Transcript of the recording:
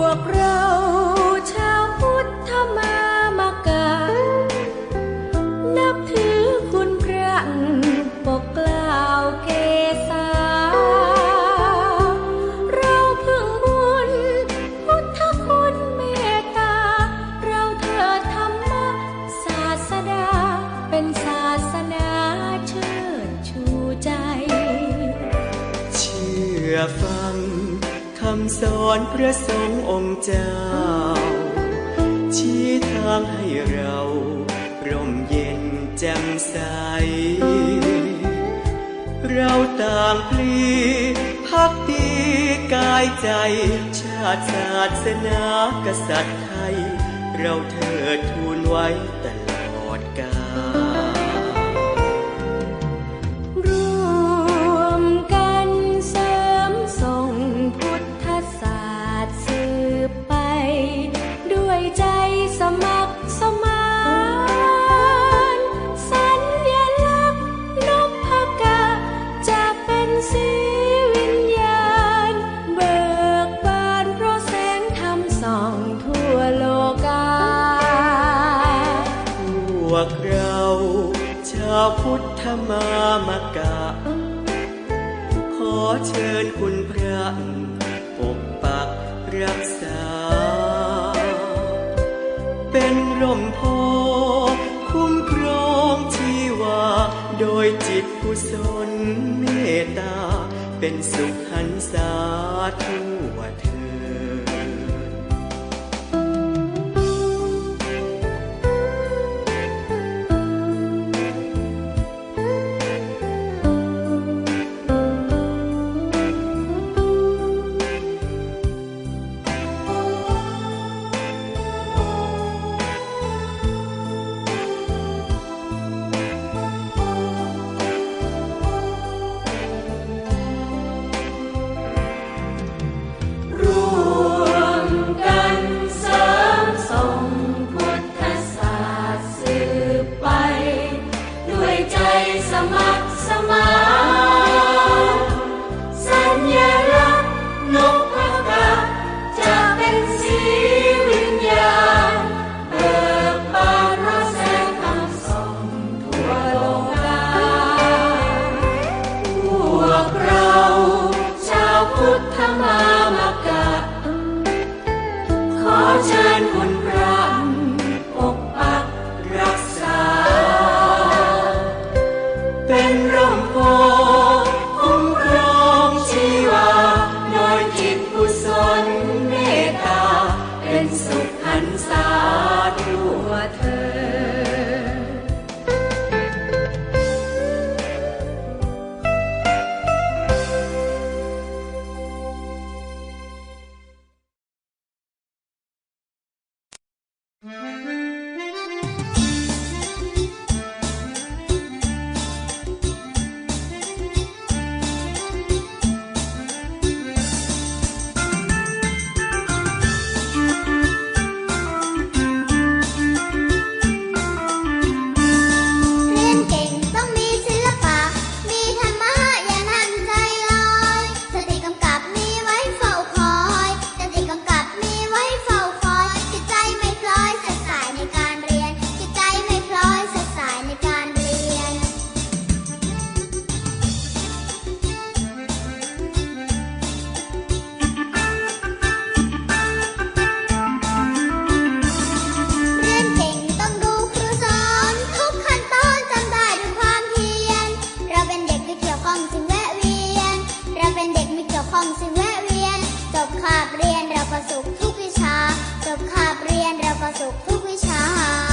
วกเราชาวพุทธมามกานับถือคุณพระปกกลาวเกษเราพึ่งบุญพุทธคุณเมตตา เราเถิธรรมศาสดา เป็นศาสนาเชิดชูใจ เชื่อฟัง คำสอนพระสงฆ์องค์เจ้า ชี้ทางให้เราร่มเย็นแจ่มใส เราต่างพลีพักดีกายใจ ชาติศาสนากษัตริย์ไทย เราเถิดทูลไว้แต่ วกเรา ชาวพุทธมามกะ ขอเชิญคุณพระปกปักรักษา เป็นร่มโพคุ้มครองชีวา โดยจิตกุศลเมตตา เป็นสุขหันสาทั่วเธอ Oh. เราก็สุขทุกวิชา จบคาบเรียนเราก็สุขทุกวิชา